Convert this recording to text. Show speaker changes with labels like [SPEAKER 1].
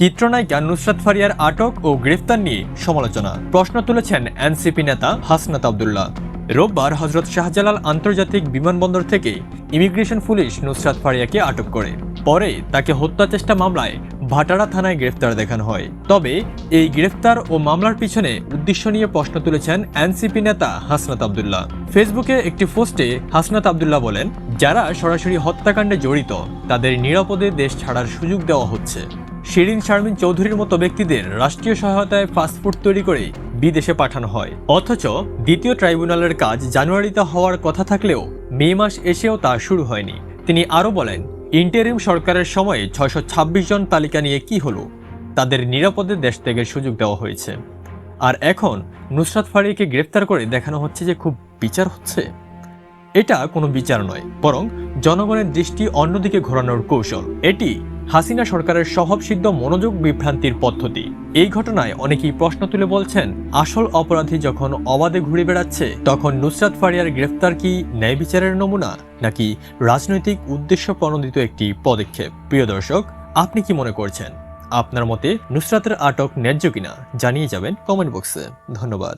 [SPEAKER 1] চিত্রনায়িকা নুসরাত ফারিয়ার আটক ও গ্রেফতার নিয়ে সমালোচনা। প্রশ্ন তুলেছেন এনসিপি নেতা হাসনাত আবদুল্লাহ। রোববার হজরত শাহজালাল আন্তর্জাতিক বিমানবন্দর থেকে ইমিগ্রেশন পুলিশ নুসরাত ফারিয়াকে আটক করে। পরে তাকে হত্যা চেষ্টা মামলায় ভাটারা থানায় গ্রেফতার দেখানো হয়। তবে এই গ্রেফতার ও মামলার পিছনে উদ্দেশ্য নিয়ে প্রশ্ন তুলেছেন এনসিপি নেতা হাসনাত আবদুল্লাহ। ফেসবুকে একটি পোস্টে হাসনাত আবদুল্লাহ বলেন, যারা সরাসরি হত্যাকাণ্ডে জড়িত, তাদের নিরাপদে দেশ ছাড়ার সুযোগ দেওয়া হচ্ছে। শিরিন শারমিন চৌধুরীর মতো ব্যক্তিদের রাষ্ট্রীয় সহায়তায় পাসপোর্ট তৈরি করে বিদেশে পাঠানো হয়। অথচ দ্বিতীয় ট্রাইব্যুনালের কাজ জানুয়ারিতে হওয়ার কথা থাকলেও মে মাস এসেও তা শুরু হয়নি। তিনি আরও বলেন, ইন্টারিম সরকারের সময়ে ছয়শো ছাব্বিশ জন তালিকা নিয়ে কি হলো, তাদের নিরাপদে দেশ ত্যাগের সুযোগ দেওয়া হয়েছে। আর এখন নুসরাত ফারিয়াকে গ্রেপ্তার করে দেখানো হচ্ছে যে খুব বিচার হচ্ছে। এটা কোনো বিচার নয়, বরং জনগণের দৃষ্টি অন্যদিকে ঘোরানোর কৌশল। এটি হাসিনা সরকারের স্বভাবসিদ্ধ মনোযোগ বিভ্রান্তির পদ্ধতি। এই ঘটনায় অনেকেই প্রশ্ন তুলে বলছেন, আসল অপরাধী যখন অবাধে ঘুরে বেড়াচ্ছে, তখন নুসরাত ফারিয়ার গ্রেফতার কি ন্যায় বিচারের নমুনা, নাকি রাজনৈতিক উদ্দেশ্য প্রণোদিত একটি পদক্ষেপ? প্রিয় দর্শক, আপনি কি মনে করছেন? আপনার মতে নুসরাতের আটক ন্যায্য কিনা, জানিয়ে যাবেন কমেন্ট বক্সে। ধন্যবাদ।